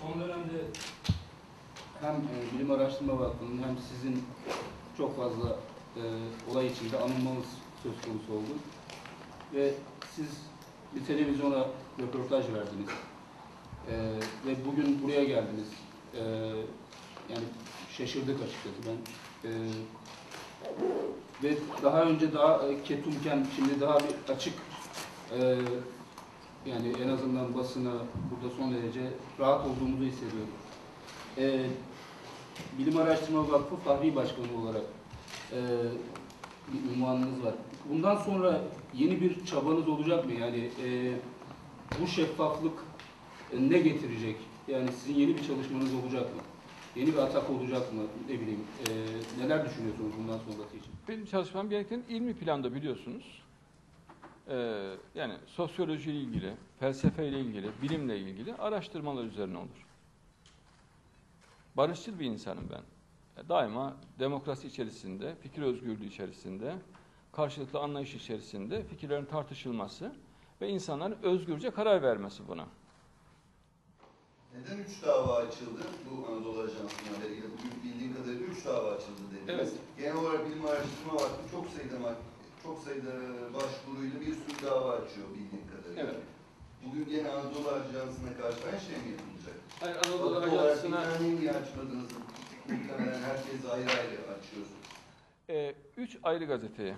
son dönemde hem e, Bilim Araştırma Vakfı'nın hem sizin çok fazla e, olay içinde anılmanız söz konusu oldu. Ve siz bir televizyona röportaj verdiniz. E, ve bugün buraya geldiniz. E, yani şaşırdık açıkçası ben. E, ve daha önce daha e, ketumken şimdi daha bir açık e, yani en azından basına burada son derece rahat olduğumuzu hissediyorum. Ee, Bilim Araştırma Vakfı Fahri Başkanı olarak e, bir unvanınız var. Bundan sonra yeni bir çabanız olacak mı? Yani e, bu şeffaflık ne getirecek? Yani sizin yeni bir çalışmanız olacak mı? Yeni bir atak olacak mı? Ne bileyim. e, neler düşünüyorsunuz bundan sonrası için? Benim çalışmam gereken ilmi planda biliyorsunuz. Ee, yani sosyolojiyle ilgili, felsefeyle ilgili, bilimle ilgili araştırmalar üzerine olur. Barışçıl bir insanım ben. Daima demokrasi içerisinde, fikir özgürlüğü içerisinde, karşılıklı anlayış içerisinde fikirlerin tartışılması ve insanların özgürce karar vermesi buna. Neden üç dava açıldı bu Anadolu Ajansı'na ilgili? Bugün bildiğim kadarıyla üç dava açıldı dediniz. Evet. Genel olarak Bilim Araştırma Vakfı çok sayıda çok sayıda başvuruyla bir sürü dava açıyor bildiğim kadarıyla. Evet. Bugün gene Anadolu Ajansı'na karşı aynı şey mi yapılacak? Hayır Vakıf olarak bir tane niye açmadınız? Muhtemelen herkes ayrı ayrı açıyor. Ee, üç ayrı gazeteye.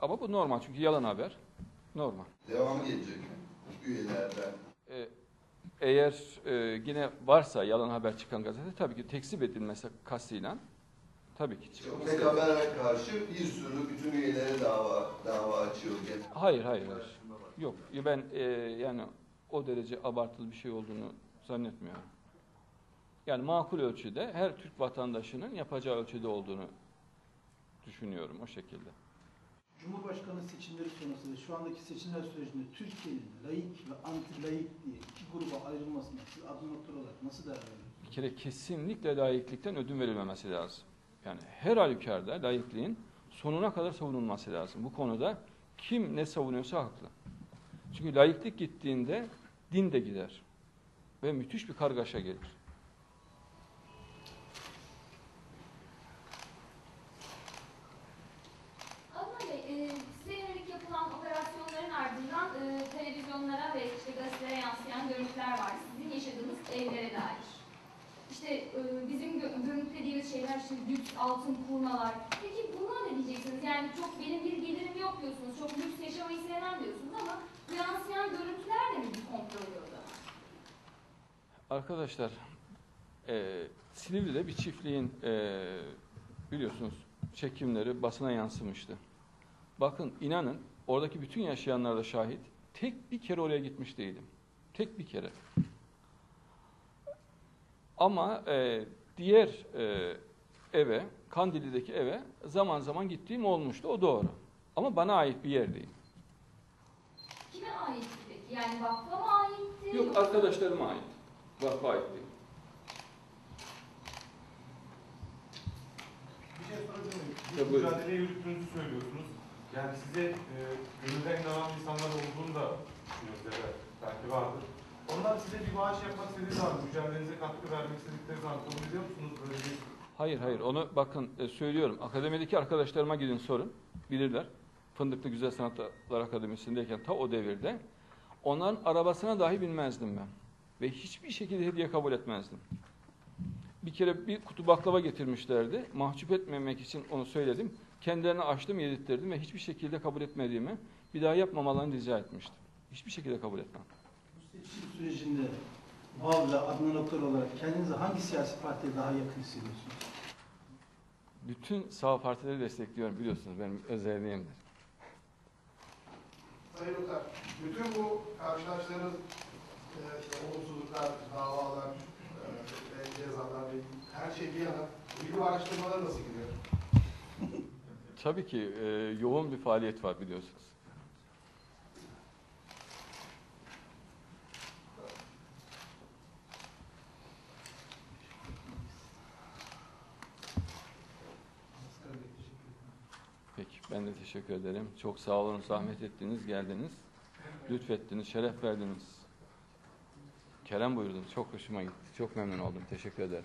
Ama bu normal çünkü yalan haber. Normal. Devamı gelecek? Üyelerden. Ee, eğer e, yine varsa yalan haber çıkan gazete tabii ki tekzip edilmesi kastıyla tabii ki çıkıyor. Habere karşı bir sürü bütün üyelere dava dava açıyor. Hayır, hayır, hayır. Yok, ben e, yani o derece abartılı bir şey olduğunu zannetmiyorum. Yani makul ölçüde her Türk vatandaşının yapacağı ölçüde olduğunu düşünüyorum o şekilde. Cumhurbaşkanı seçimleri sonrası ve şu andaki seçimler sürecinde Türkiye'nin laik ve anti laik diye iki gruba ayrılmasına siz adım olarak nasıl değerlendiriyorsunuz? Bir kere kesinlikle laiklikten ödün verilmemesi lazım. Yani her halükarda laikliğin sonuna kadar savunulması lazım. Bu konuda kim ne savunuyorsa haklı. Çünkü laiklik gittiğinde din de gider. Ve müthiş bir kargaşa gelir. E, e, televizyonlara ve işte gazetelere yansıyan görüntüler var. Sizin yaşadığınız evlere dair. İşte e, bizim gö- görüntülediğimiz şeyler işte lüks altın kurmalar. Peki buna ne diyeceksiniz? Yani çok benim bir gelirim yok diyorsunuz, çok lüks yaşamayı sevmem diyorsunuz ama bu yansıyan görüntüler de mi bir komplo oluyor o zaman? Arkadaşlar, e, Silivri'de bir çiftliğin e, biliyorsunuz çekimleri basına yansımıştı. Bakın inanın oradaki bütün yaşayanlar da şahit. Tek bir kere oraya gitmiş değilim. Tek bir kere. Ama e, diğer e, eve, Kandili'deki eve zaman zaman gittiğim olmuştu. O doğru. Ama bana ait bir yer değil. Kime aitti peki? Yani vakfa mı aitti? Yok arkadaşlarıma ait. Vakfa ait değil. Bir şey sorabilir miyim? Mücadele yürüttüğünüzü söylüyorsunuz. Yani size e, gönülden inanan insanlar olduğunu da düşünüyoruz ya da belki vardır. Onlar size bir bağış yapmak istediği zaman, mücadelenize katkı vermek istedikleri zaman kabul ediyor musunuz böyle bir Hayır hayır onu bakın e, söylüyorum. Akademideki arkadaşlarıma gidin sorun. Bilirler. Fındıklı Güzel Sanatlar Akademisi'ndeyken ta o devirde onların arabasına dahi binmezdim ben. Ve hiçbir şekilde hediye kabul etmezdim. Bir kere bir kutu baklava getirmişlerdi. Mahcup etmemek için onu söyledim. Kendilerine açtım, yedirttirdim ve hiçbir şekilde kabul etmediğimi bir daha yapmamalarını rica etmiştim. Hiçbir şekilde kabul etmem. Seçim sürecinde Val ve Adnan Oktar olarak kendinizi hangi siyasi partiye daha yakın hissediyorsunuz? Bütün sağ partileri destekliyorum biliyorsunuz benim özelliğimdir. Sayın Utar, bütün bu karşılaştığınız e, işte olumsuzluklar, davalar, e, ve cezalar her şey bir yana bilim araştırmaları nasıl gidiyor? Tabii ki e, yoğun bir faaliyet var biliyorsunuz. Asgari Bey, teşekkür ederim. Peki ben de teşekkür ederim. Çok sağ olun zahmet ettiniz, geldiniz. Lütfettiniz, şeref verdiniz. Kerem buyurdun. Çok hoşuma gitti. Çok memnun oldum. Teşekkür ederim.